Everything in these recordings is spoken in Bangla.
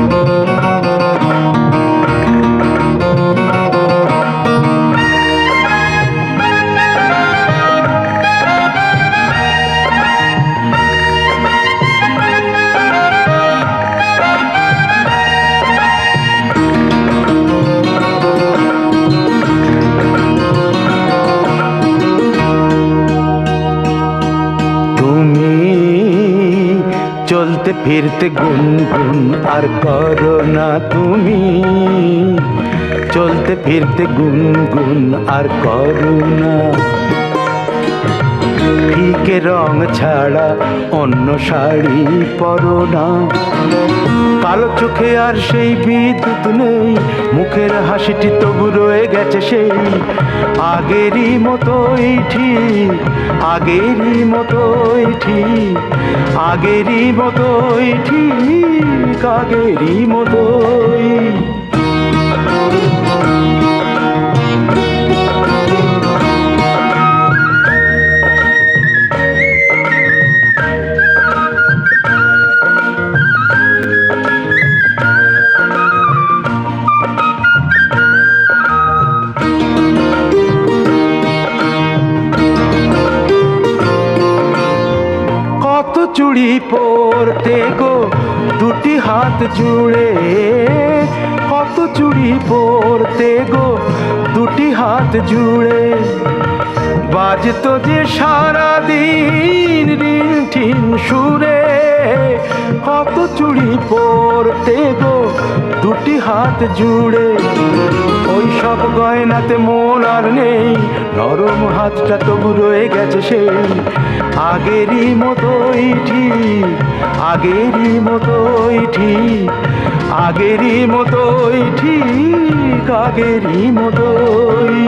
তুমি চলতে ফিরতে গুনগুন আর করো না তুমি। চলতে ফিরতে গুনগুন আর করো না ফিকে রং ছাড়া অন্য শাড়ি পরো না। কালো চোখে আর সেই বিদ্যুৎ নেই, মুখের হাসিটি তবু রয়ে গেছে সেই। আগেরই মতোই ঠিক, আগেরই মতোই ঠিক। আগেরই মতোই ঠিক আগেরই মতোই। চুড়ি পরতে গো, দুটি হাত জুড়ে। কত চুড়ি পরতে গো, দুটি হাত জুড়ে। বাজতো যে সারা দিন রিন ঠিন সুরে, কত চুড়ি পরতে গো দুটি হাত জুড়ে, ওই সব গয়নাতে মন আর নেই। নরম হাতটা তবু রয়ে গেছে সেই আগেরই মতোই ঠিক আগেরই মতোই ঠিক আগেরই মতোই ঠিক আগেরই মতোই।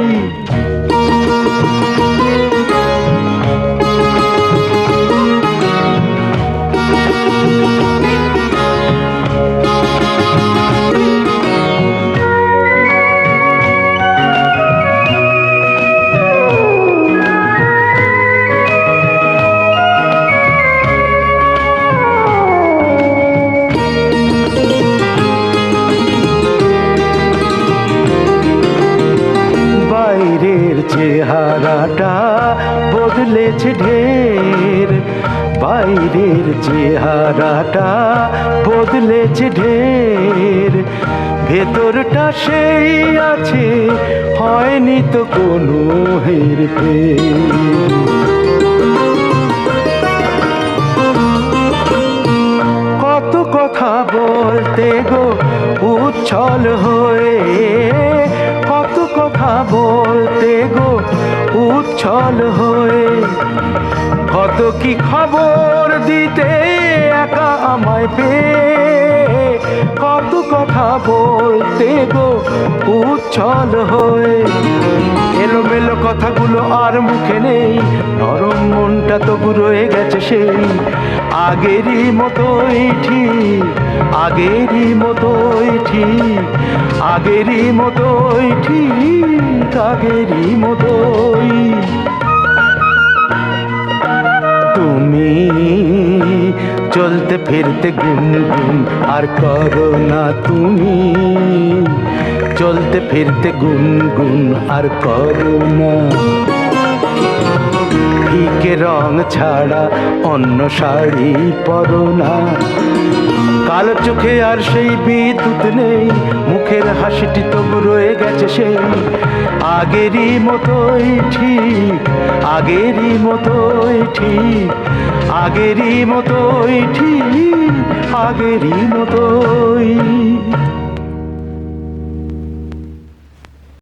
চেহারাটা বদলেছে ঢের। বাইরের চেহারাটা বদলেছে ঢের। ভেতরটা সেই আছে, হয়নি তো কোনো হেরফের কত কথা বলতে গো, উচ্ছল হয়ে। কত কথা বলতে গো উচ্ছল হয়ে কত কি খবর দিতে একা আমায় পেয়ে? কত কথা বলতে গো উচ্ছল হয়ে? এলোমেলো কথাগুলো আর মুখে নেই, নরম মনটা তবু রয়ে গেছে সেই। আগেরই মতোই ঠিক, আগেরই মতোই ঠিক। আগেরই মতোই, ঠিক আগেরই মতোই। তুমি চলতে ফিরতে গুনগুন আর করো না তুমি। চলতে ফিরতে গুনগুন আর করো না। ফিকে রং ছাড়া অন্য শাড়ি পরো না। কালো চোখে আর সেই বিদ্যুৎ নেই, মুখের হাসিটি তবু রয়ে গেছে সেই। আগেরই মতোই ঠিক, আগেরই মতোই ঠিক, আগেরই মতোই ঠিক, আগেরই মতোই।